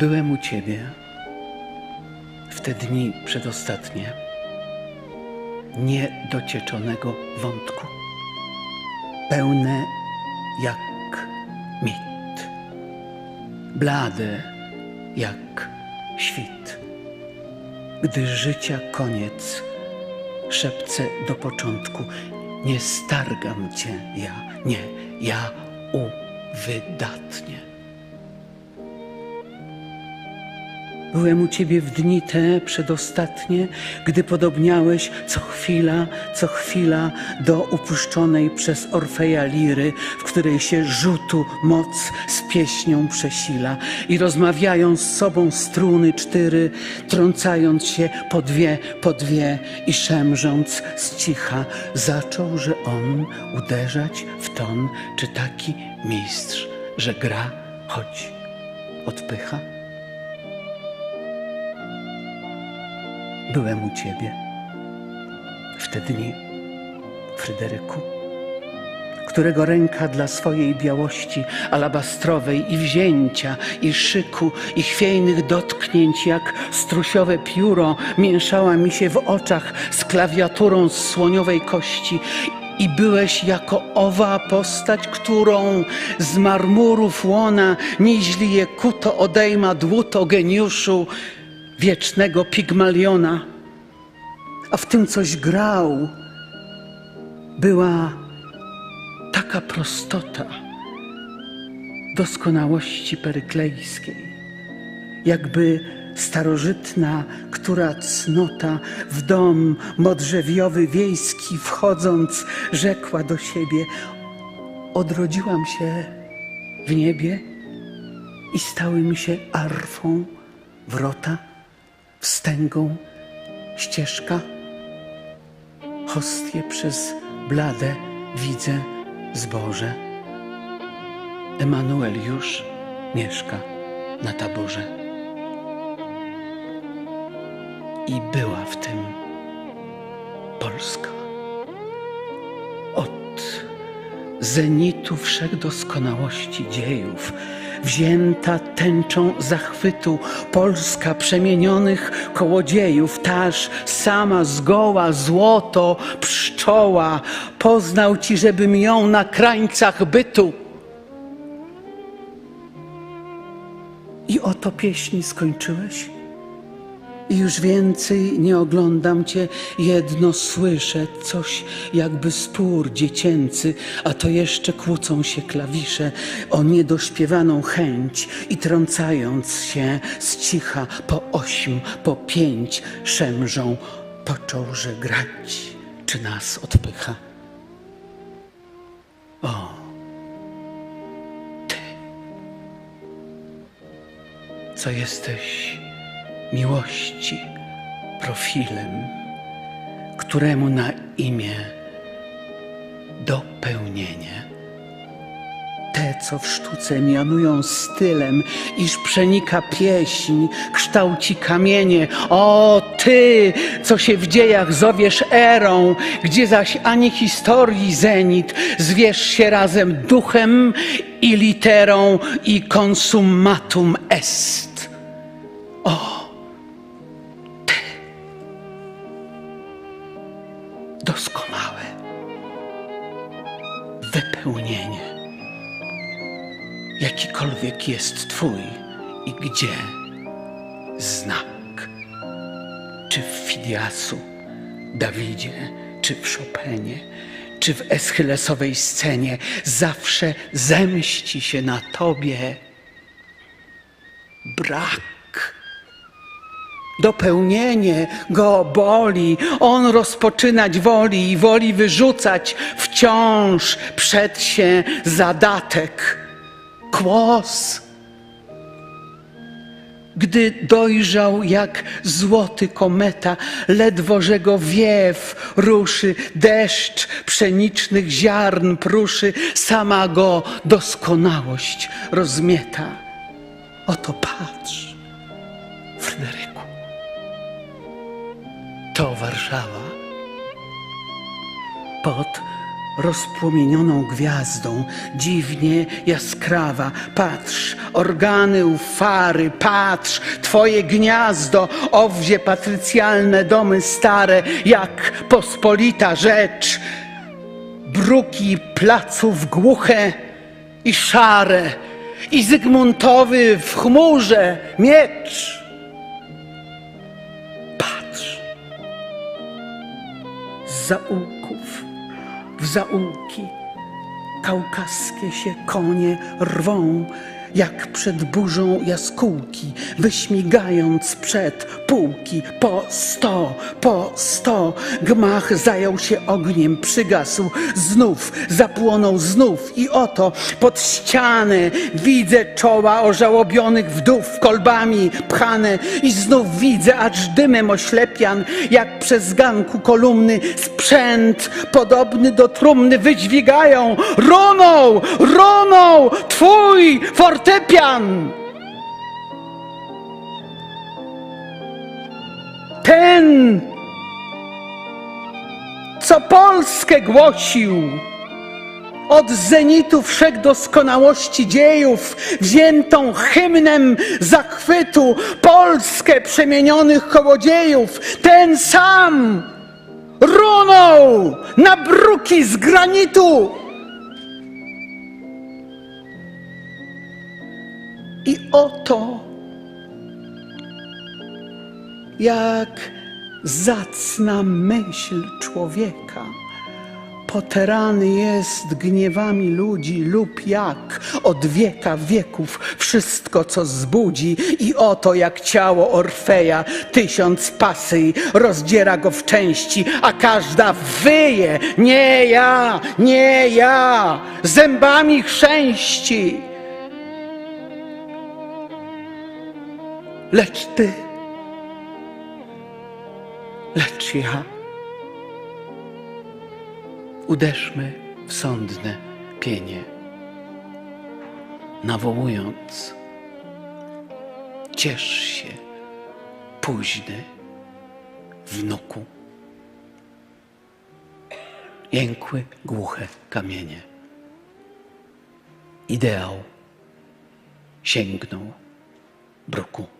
Byłem u ciebie w te dni przedostatnie niedocieczonego wątku, pełne jak mit, blade jak świt. Gdy życia koniec szepcę do początku, nie stargam cię ja, nie, ja uwydatnie. Byłem u Ciebie w dni te przedostatnie, gdy podobniałeś co chwila, co chwila do upuszczonej przez Orfeja liry, w której się rzutu moc z pieśnią przesila i rozmawiają z sobą struny cztery, trącając się po dwie, po dwie i szemrząc z cicha, zaczął, że on uderzać w ton, czy taki mistrz, że gra, choć odpycha. Byłem u ciebie. W te dni, Fryderyku, którego ręka dla swojej białości alabastrowej i wzięcia, i szyku, i chwiejnych dotknięć, jak strusiowe pióro, mięszała mi się w oczach z klawiaturą z słoniowej kości i byłeś jako owa postać, którą z marmurów łona niźli je kuto odejma dłuto geniuszu wiecznego Pigmaliona. A w tym coś grał. Była taka prostota doskonałości peryklejskiej, jakby starożytna, która cnota w dom modrzewiowy wiejski wchodząc, rzekła do siebie: Odrodziłam się w niebie i stały mi się arfą wrota, wstęgą ścieżka. Hostie przez blade widzę zboże. Emanuel już mieszka na taborze. I była w tym Polska. Od zenitu wszechdoskonałości dziejów, wzięta tęczą zachwytu, Polska przemienionych kołodziejów, taż sama zgoła złoto pszczoła, poznał ci, żebym ją na krańcach bytu. I oto pieśni skończyłeś? I już więcej nie oglądam cię, jedno słyszę, coś jakby spór dziecięcy, a to jeszcze kłócą się klawisze o niedośpiewaną chęć i trącając się z cicha po ośm, po pięć szemrzą, począł, że grać, czy nas odpycha. O, ty, co jesteś miłości profilem, któremu na imię dopełnienie. Te, co w sztuce mianują stylem, iż przenika pieśń, kształci kamienie. O, ty, co się w dziejach zowiesz erą, gdzie zaś ani historii zenit, zwierz się razem duchem i literą i consummatum est. O, doskonałe wypełnienie. Jakikolwiek jest Twój i gdzie znak, czy w Fidiasu, Dawidzie, czy w Chopinie, czy w Eschylesowej scenie, zawsze zemści się na Tobie brak. Dopełnienie go boli, on rozpoczynać woli i woli wyrzucać wciąż przed się zadatek, kłos. Gdy dojrzał jak złoty kometa, ledwo że go wiew ruszy, deszcz pszenicznych ziarn pruszy, sama go doskonałość rozmieta. Oto patrz, Fryderyku. To Warszawa. Pod rozpłomienioną gwiazdą, dziwnie jaskrawa. Patrz, organy u fary, patrz, twoje gniazdo, owdzie patrycjalne domy stare, jak pospolita rzecz. Bruki placów głuche i szare, i Zygmuntowy w chmurze miecz. Zaułków. W zaułki kaukaskie się konie rwą, jak przed burzą jaskółki, wyśmigając przed półki po sto, po sto. Gmach zajął się ogniem, przygasł, znów zapłonął znów i oto pod ścianę widzę czoła ożałobionych wdów kolbami pchane i znów widzę, acz dymem oślepian, jak przez ganku kolumny sprzęt podobny do trumny wydźwigają. Runął, runął twój fortepian! Ten, co Polskę głosił, od zenitu wszech doskonałości dziejów, wziętą hymnem zachwytu, Polskę przemienionych kołodziejów, ten sam runął na bruki z granitu. I oto, jak zacna myśl człowieka, poterany jest gniewami ludzi lub jak od wieka wieków wszystko, co zbudzi. I oto jak ciało Orfeja tysiąc pasy rozdziera go w części, a każda wyje, nie ja, nie ja, zębami chrzęści. Lecz ty, lecz ja. Uderzmy w sądne pienie, nawołując: Ciesz się, późny wnuku. Jękły głuche kamienie. Ideał sięgnął bruku.